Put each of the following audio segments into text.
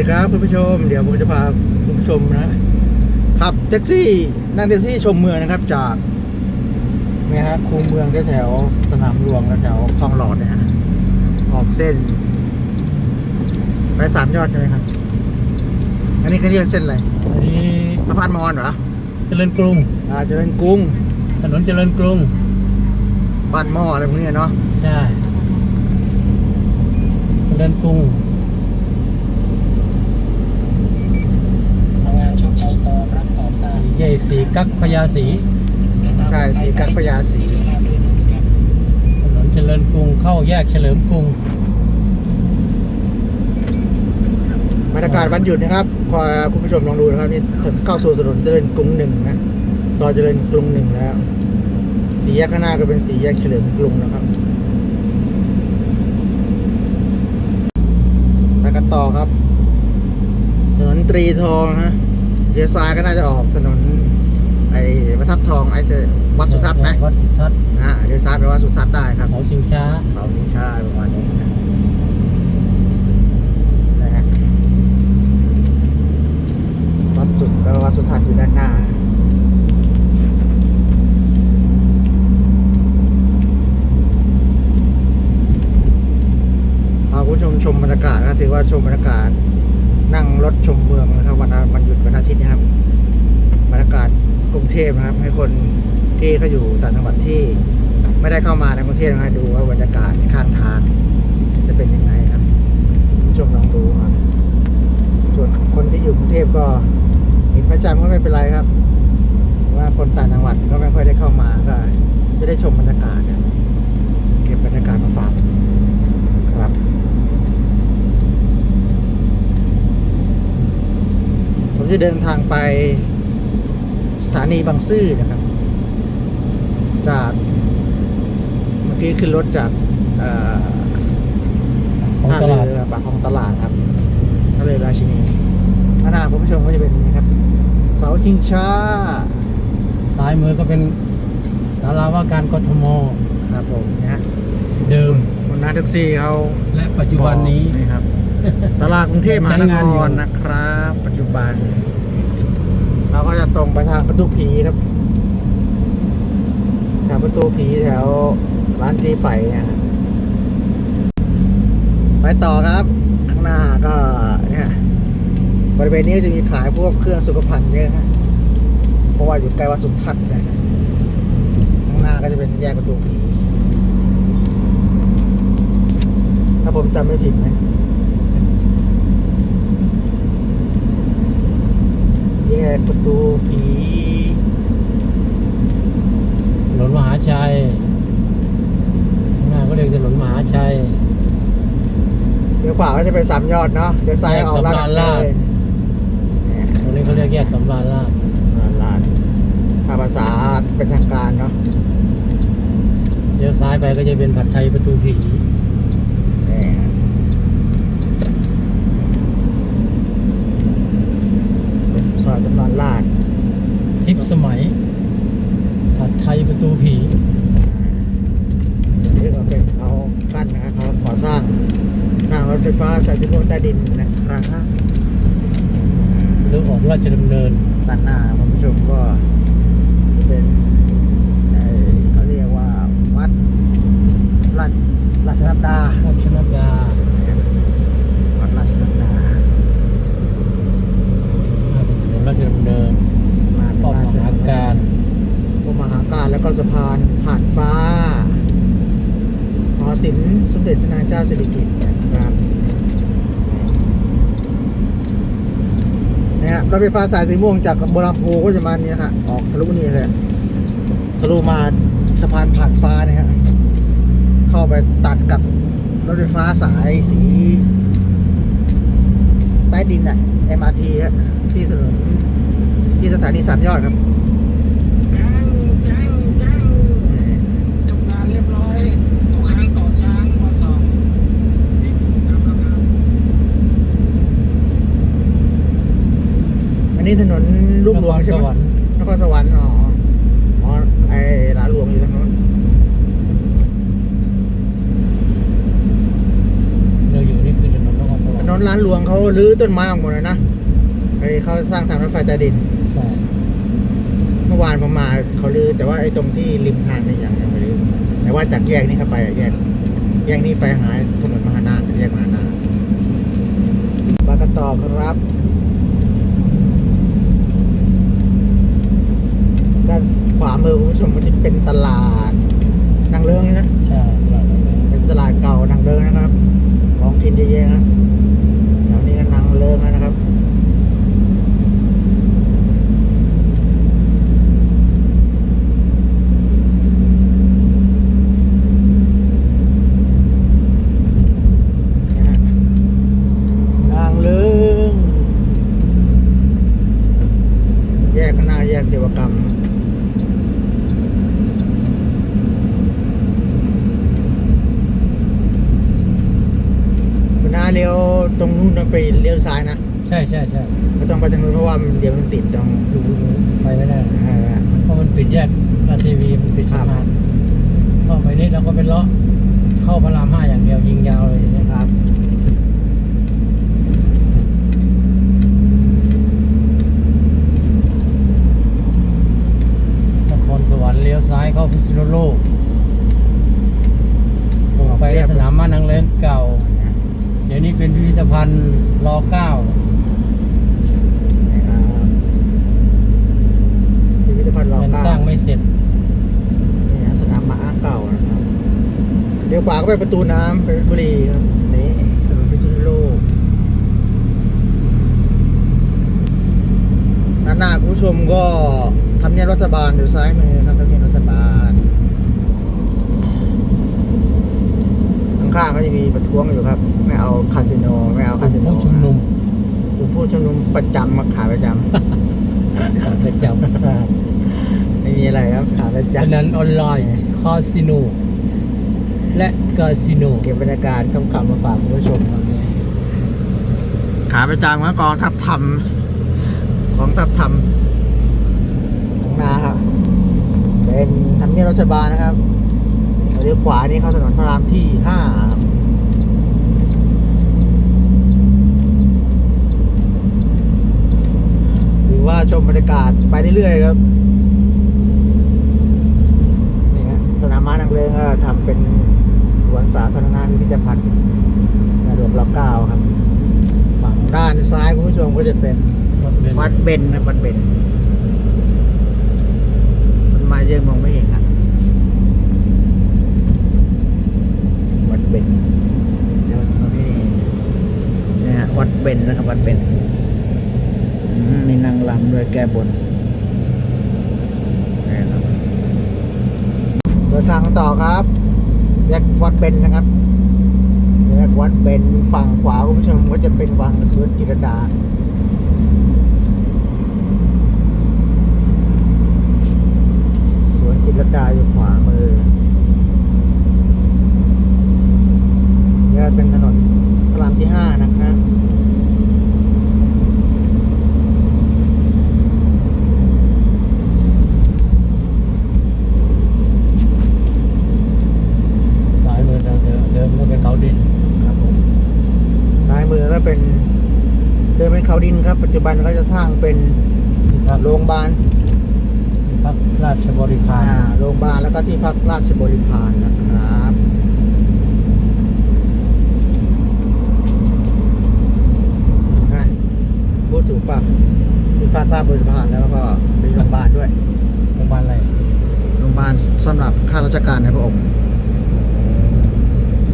ดีครับคุณผู้ชม เดี๋ยวผมจะพาคุณผู้ชมนะขับแท็กซี่นั่งแท็กซี่ชมเมืองนะครับ จากเนี่ยฮะคูเมืองแถวๆสนามหลวงแถวๆคลองหลอดเนี่ยฮะออกเส้นไปสามยอดใช่ไหมครับ อันนี้เขาเรียกเส้นอะไรอันนี้สะพานมอญเหรอเจริญกรุงอ่าเจะเป็นกรุง ถนนเจริญกรุงบ้านหม้ออะไรพวกนี้เนาะใช่เจริญกรุงงานโชคชัยต่อรับต่อตาม สีใหญ่สีกักพญาสีใช่สีกักพญาสีถนนเจริญกรุงเข้าแยกเฉลิมกรุงบรรยากาศวันหยุดนะครับขอคุณผู้ชมลองดูนะครับนี่เข้าสู่ถนนเจริญกรุงหนึ่งนะซอยเจริญกรุงหนึ่งแล้วสี่แยกข้างหน้าก็เป็นสี่แยกเฉลิมกรุงนะครับไปกันต่อครับ ถนนตรีทองนะเลี้ยวซ้ายก็น่าจะออกถนน ไอ้บรรทัดทองไอ้เจวัดสุทัศน์ไหมวัดสุทัศน์อ่าเลี้ยวซ้ายไปวัดสุทัศน์ได้ครับเสาชิงช้าเสาชิงช้าประมาณนี้นะนะฮะวัดสุดแล้ววัดสุทัศน์อยู่ด้านหน้าพาคุณผู้ชมชมบรรยากาศนะถือว่าชมบรรยากาศนั่งรถชมเมืองนะครับวันอาวันหยุดวันอาทิตย์นะครับบรรยากาศก รุงเทพนะครับ ให้คนที่เขาอยู่ต่างจังหวัดที่ไม่ได้เข้ามาในกรุงเทพนะดูว่าบรรยากาศข้างทาง จะเป็นยังไงครับผู้ชมลองดูครับส่วนคนที่อยู่กรุงเทพก็เห็นประจำก็ไม่เป็นไรครับ ว่าคนต่างจังหวัดก็ไม่ค่อยได้เข้ามาก็จะได้ชมบรรยากาศเก็บบรรยากาศมาฝากครับผมจะเดินทางไป สถานีบางซื่อนะครับ จากเมื่อกี้ขึ้นรถจากเอ่อของท่าตลาดเรือปากของตลาดครับท่าเรือราชินีข้างหน้าคุณผู้ชมก็จะเป็นนะครับ เสาชิงช้าซ้ายมือก็เป็นศาลาว่าการกทมครับผมนะฮะเดิมคนหน้าแท็กซี่เขาและปัจจุบันนี้บอกครับสารากรุงเทพมหานใช้งานคอยู่รนะครับ ปัจจุบัน เราก็จะตรงไปทางประตูผีครับทางประตูผีแถวร้านตีไฟนะไปต่อครับ ข้างหน้าก็เนี่ยบริเวณนี้จะมีขายพวกเครื่องสุขภัณฑ์เยอะฮะเพราะว่าอยู่ใกล้วัดสุทัศน์นะข้างหน้าก็จะเป็นแยกประตูผีถ้าผมจำไม่ผิดนะ แยกประตูผีถนนมหาชัยข้างหน้าก็เรียกถนนมหาชัย เดี๋ยวขวาก็จะเป็นสามยอดเนาะเดี๋ยวซ้ายออกลาดแยกสำราญราชเลยเนี่ยตรงนี้เขาเรียกแยกสำราญราชลาดถ้าภาษาเป็นทางการเนาะเลี้ยวซ้ายไปก็จะเป็นผัดไทยประตูผี เนี่ยซอยสำราน ลาดทิพย์สมัย ผัดไทยประตูผีนี่ก็เป็นเขากั้นนะครับเขาก่อสร้างทางรถไฟฟ้าสายสีม่วงใต้ดินนะครับหรือออกราชดำเนินด้านหน้าคุณผู้ชมก็จะเป็นเอ่อเขาเรียกว่าวัดราชราชนัดดาราชนัดดา วัดราชนัดดา หน้าเป็นถนนราชดำเนิน มาเป็น ป้ อมรการมมหาการแล้วก็สะพานผ่านฟ้าหอศิลป์สมเด็จพระนางเจ้าสิริกิติ์นะครับเนี่ยฮะรถไฟฟ้าสายสีม่วงจากบรมพูก็จะมาเนี่ยฮะออกทะลุนี่เลยทะลุมาสะพานผ่านฟ้านี่ฮะเข้าไปตัดกับรถไฟฟ้าสายสี ใต้ดินอะ MRT ฮะที่ถนนที่สถานีสามยอดครับ ยังยังยังจบงานเรียบร้อยทุกครั้งต่อช้างมาสองครับครับครับ อั นนี้ถนนรุ่งหลวงใช่ไหมนครสวรรค์อ๋ออ๋อไอร้านหลวงอยู่ตรงนู้นเราอยู่นี่คือถนนนครสวรรค์นนนร้านหลวงเขารื้อต้นไม้ออกหมดเลยนะไอ้เขาสร้างทางรถไฟใต้ดิน ใช่เมื่อวานผมมาเขาลื้อแต่ว่าไอ้ตรงที่ริมทางนี่ยังยังไม่ลื้อแต่ว่าจากแยกนี้เข้าไปอะแยก แยกนี้ไปหาถนนมหานาถแยกมหานาถบากันต่อครับด้าน ขวามือคุณผู้ชมมันจะเป็นตลาดนางเลิ้งนี่นะใช่ตลาดนั้นเป็นตลาดเก่านางเลิ้งนะครับ ของกินเยอะๆนะแถวนี้ก็นางเลิ้งแล้วนะครับ นางเลิงแยกข้างหน้าแยกเทวกรรม คุณอาเลี้ยวตรงนู้นนะ ไปเลี้ยวซ้ายนะใช่ใช่ใช่ไม่ต้องไปทางนู้นเพราะว่ามันเดี๋ยวมันติดตรงดูไปไม่ได้เอ่อเพราะมันปิดแยกราชทีวีมันปิดสะพานเข้าไปนี่เราก็เป็นเลาะเข้าพระรามห้าอย่างเดียวยิงยาวเลยเนี่ย ครับ นครสวรรค์เลี้ยวซ้ายเข้าพิษณุโลกตรงไปสนามม้านางเลิ้งเก่า เดี๋ยวนี้เป็นพิพิธภัณฑ์รอเก้า นะครับพิพิธภัณฑ์รอ มัน เก้า สร้างไม่เสร็จ นี่นะสนามม้าเก่านะครับเดี๋ยวขวาก็ไปประตูน้ำไปเพชรบุรีครับนี่ถนนพิษณุโลกด้านหน้าคุณผู้ชมก็ทำเนียบรัฐบาลอยู่ซ้ายมือครับทำเนียบรัฐบาลข้างๆก็จะมีประท้วงอยู่ครับ ไม่เอาคาสิโนไม่เอาคาสิโนผู้ชุมนุมกลุ่มผู้ชุมนุมประจำมาขายประจขาประจำำไม่มีอะไรครับขายประพจำนันออนไลน์คาสิโน และคาสิโนเก็บบรรยากาศคำๆมาฝากคุณผู้ชมครับขาประจำของกองทัพธรรมของทัพธรรมของนาครับเป็นทำเนียบรัฐบาลนะครับเลี้ยวขวานี่เข้าถนนพระรามที่ห้าครับหรือว่าชมบรรยากาศไปเรื่อยๆครับนี่ฮะสนามม้านางเลิงก็ทำเป็นส วนสาธารณะพิพิธภัณฑ์ในหลวงรอเก้าครับฝั่งด้านซ้ายคุณผู้ชมก็จะเป็นวัดเบนนะวัดเบนมันมาเยอะมองไม่เห็นอะวัดเบนเดี๋ยวตรงนี้นี่ฮะวัดเบนนะครับวัดเบนอืมมีนางรำด้วยแก้บนนี่ครับเดินทางกันต่อครับ แยกวัดเบนนะครับแยกวัดเบนฝั่งขวาคุณผู้ชมก็จะเป็นวังสวนจิรดาสวนจิรดาอยู่ขวามือนี่เป็นถนนพระรามที่ห้านะครับ สายมือเราเดิมเดิมก็เป็นเขาดิน ครับผมซ้ายมือก็เป็นเดินเป็นเขาดินครับ ปั จจุบันเขาจะสร้างเป็นที่พักโรงพยาบาลที่พักราชบริพารอ่าโรงพยาบาลแล้วก็ที่พักราชบริพารนะครับนะพูดถูกป่ะที่พักราชบริพารแล้วก็เป็นโรงพยาบาลด้วยโรงพยาบาลอะไรโรงพยาบาลสำหรับข้าราชการในพระองค์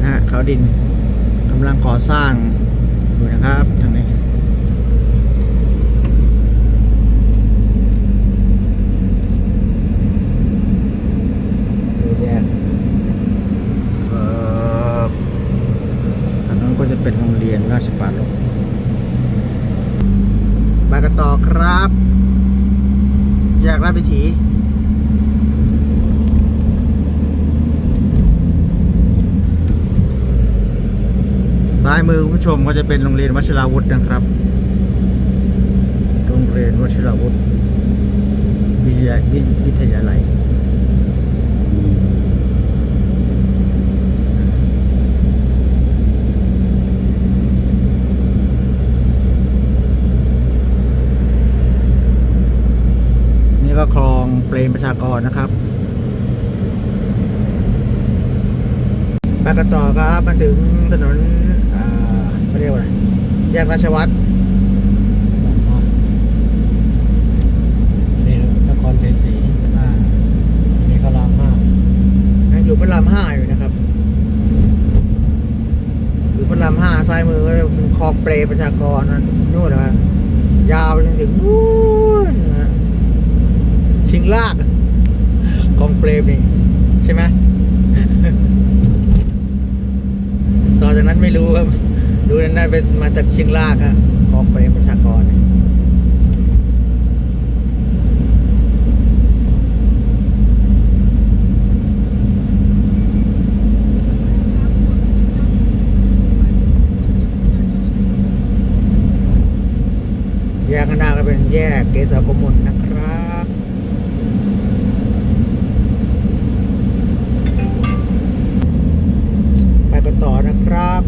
นะฮะเขาดินกำลังก่อสร้างอยู่นะครับทางนี้คือแยกเอ่อทางนั้นก็จะ เป็นโรงเรียนราชปาลกไปกันต่อครับแยกราชวิถีซ้ายมือคุณผู้ชมก็จะเป็นโรงเรียนวชิราวุธนะครับ โรงเรียนวชิราวุธวิทยาวิทยาลัย เปรมประชากรนะครับไปกันต่อครับมาถึงถนนอ่าเขาเรียกว่าอะไรแยกราชวัตรนี่นครชัยศรีอ่านี่พระรามห้ายังอยู่พระรามห้าอยู่นะครับอยู่พระรามห้าซ้ายมือก็จะเป็นคลองเปรมประชากรนั่นนู่นนะครับยาวไปจนถึงนู่นนะฮะ ชิงลากคลองเปรมนี่ใช่ไหมต่อจากนั้นไม่รู้ครับ ดูนั้นได้เป็นมาจากเชียงรากครับกองเปรมประชากรเนี่ยแยกข้างหน้าก็เป็นแยกเกษรกมลนะครับ ไปกันต่อนะครับ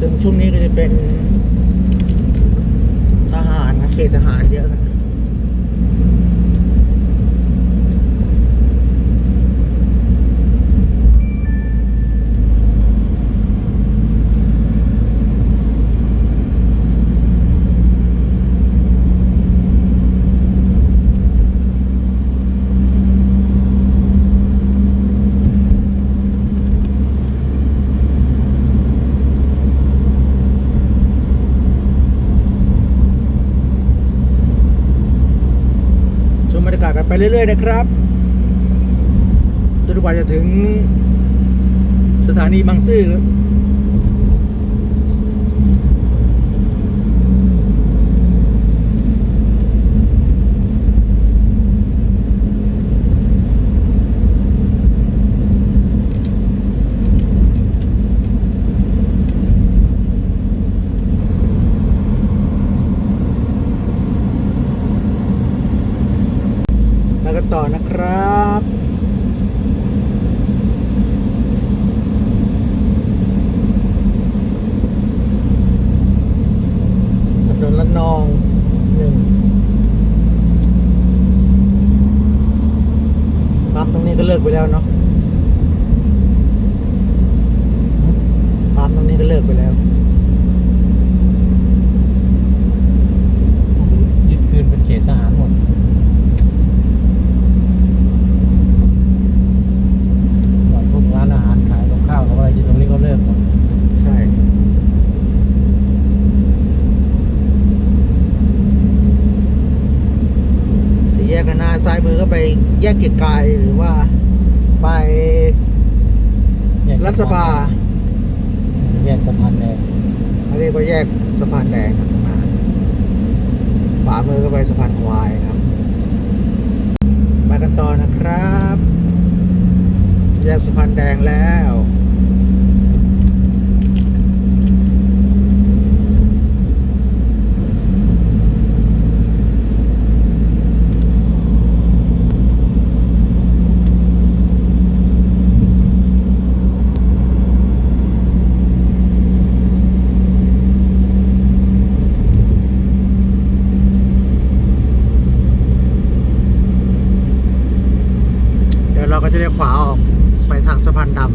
ถึง ช่วงนี้ก็จะเป็นทหารนะเขตทหารเยอะบชมบรรยากาศกัน ไปเรื่อย ๆ นะครับจนกว่าจะถึงสถานีบางซื่อ ต่อนะครับ ถนนละนองหนึ่งปั๊มตรงนี้ก็เลิกไปแล้วเนาะปั๊มตรงนี้ก็เลิกไปแล้ว ยึดคืนเป็นเขตทหารหมดปล่อยพวกร้านอาหารขายกับข้าวกับอะไรอยู่ตรงนี้ก็เลิกหมด ใช่ สี่แยกกันหน้าซ้ายมือก็ไปแยกเกียรติกายหรือว่าไปแยกรัฐสภาแยกสะพานแดงเขาเรียกว่าแยกสะพานแดงครับข้างหน้าขวามือก็ไปสะพานควายครับไปกันต่อนะครับ แยกสะพานแดงแล้ว เดี๋ยวเราก็จะเลี้ยวขวาออกไปทางสะพานดำ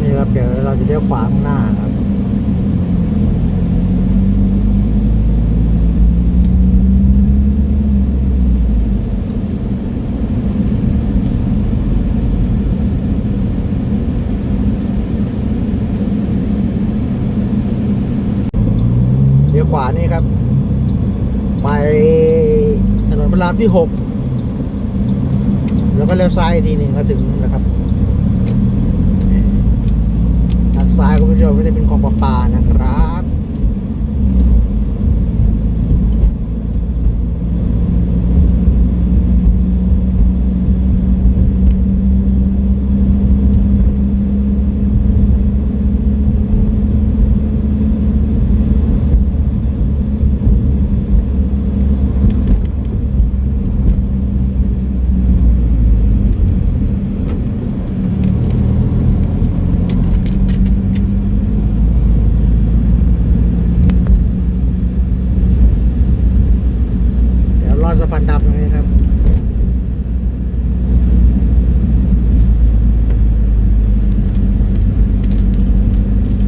นี่ครับ เดี๋ยวเราจะเลี้ยวขวาข้างหน้าครับ เลี้ยว ขวานี่ครับ ไปถนนพระรามที่หกแล้วก็เลี้ยวซ้ายทีหนึ่งก็ถึงนะครับทางซ้ายคุณผู้ชมไม่ได้เป็นของประปานะครับะพานดำตรงนี้ครับ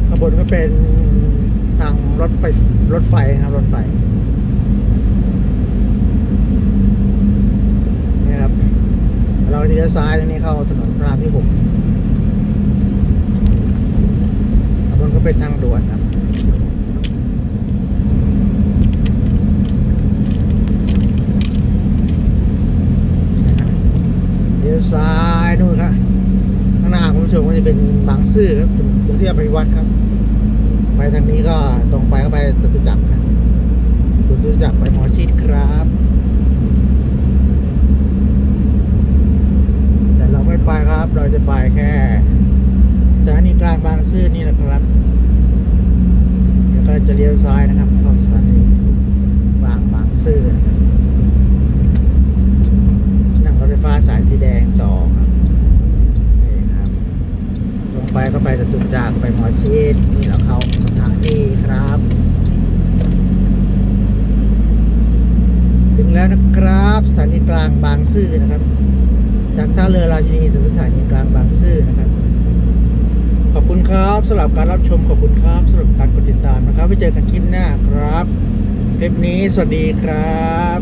ข้างบนก็เป็นทางรถไฟรถไฟนะครับ รถไฟนี่ครับ เราจะเลี้ยวซ้ายตรงนี้เข้าถนนพระรามที่หกข้างบนก็เป็นทางด่วนครับเลี้ยวซ้ายนู่นครับข้างหน้าคุณผู้ชมก็จะเป็นบางซื่อครับเป็นกรุงเทพปริวัตครับ ไปทางนี้ก็ตรงไปก็ไปตุจักรครับตุจักรไปหมอชิดครับ แต่เรา ไปครับ เราจะไปแค่สถานีกลางบางซื่อนี่แหละครับ เดี๋ยวก็จะเลี้ยวซ้ายนะครับ เข้าสถานีกลางบางซื่อนะครับนั่งรถไฟฟ้าสายสีแดงต่อครับนี่ครับลงไปก็ไปจตุจักรไปหมอชิดนี่เราเขาสถานีครับ ถึงแล้วนะครับ สถานีกลางบางซื่อนะครับ จากท่าเรือราชินีถึงสถานีกลางบางซื่อนะครับ ขอบคุณครับสำหรับการรับชมขอบคุณครับสำหรับการกดติดตามนะครับไว้เจอกันคลิปหน้าครับ คลิปนี้สวัสดีครับ